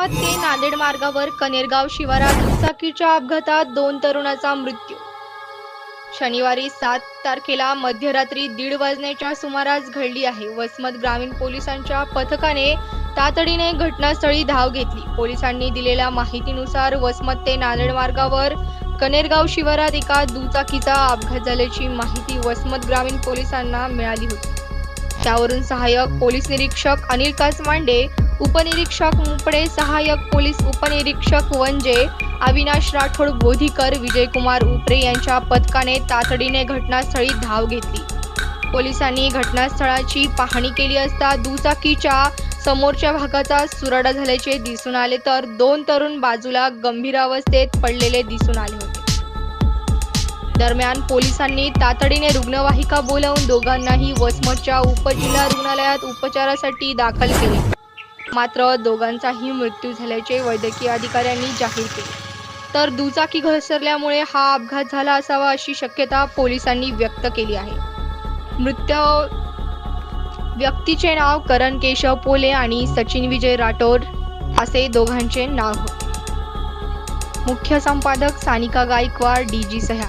अहमद ते नांदेड मार्गावर कनेरगाव शिवारात दुचाकीच्या अपघातात दोन तरुणाचा मृत्यू. शनिवारी सात तारखेला मध्यरात्री दीड वाजण्याच्या सुमारास घडली आहे. वसमत ग्रामीण पोलिसांच्या पथकाने तातडीने घटनास्थळी धाव घेतली. पोलिसांनी दिलेल्या माहितीनुसार वसमत ते नांदेड मार्गावर कनेरगाव शिवारात एका दुचाकीचा अपघात झाल्याची माहिती वसमत ग्रामीण पोलिसांना मिळाली होती. त्यावरून सहाय्यक पोलीस निरीक्षक अनिल कासमांडे उपनिरीक्षक मुपडे सहाय्यक पोलीस उपनिरीक्षक वंजे अविनाश राठोड बोधीकर विजयकुमार उपरे यांच्या पथकाने तातडीने घटनास्थळी धाव घेतली. पोलिसांनी घटनास्थळाची पाहणी केली असता दुचाकीच्या समोरच्या भागाचा सुराडा झाल्याचे दिसून आले तर दोन तरुण बाजूला गंभीर अवस्थेत पडलेले दिसून आले होते. दरम्यान पोलिसांनी तातडीने रुग्णवाहिका बोलावून दोघांनाही वसमतच्या उपजिल्हा रुग्णालयात उपचारासाठी दाखल केले. मात्र दोघांचाही मृत्यू झाल्याचे वैद्यकीय अधिकाऱ्यांनी जाहीर केले. तर दुचाकी घसरल्यामुळे हा अपघात झाला असावा अशी शक्यता पोलिसांनी व्यक्त केली आहे. मृत व्यक्तीचे नाव करण केशव पोले आणि सचिन विजय राठोड असे दोघांचे नाव होते. मुख्य संपादक सानिका गायकवाड डी जी सह्या.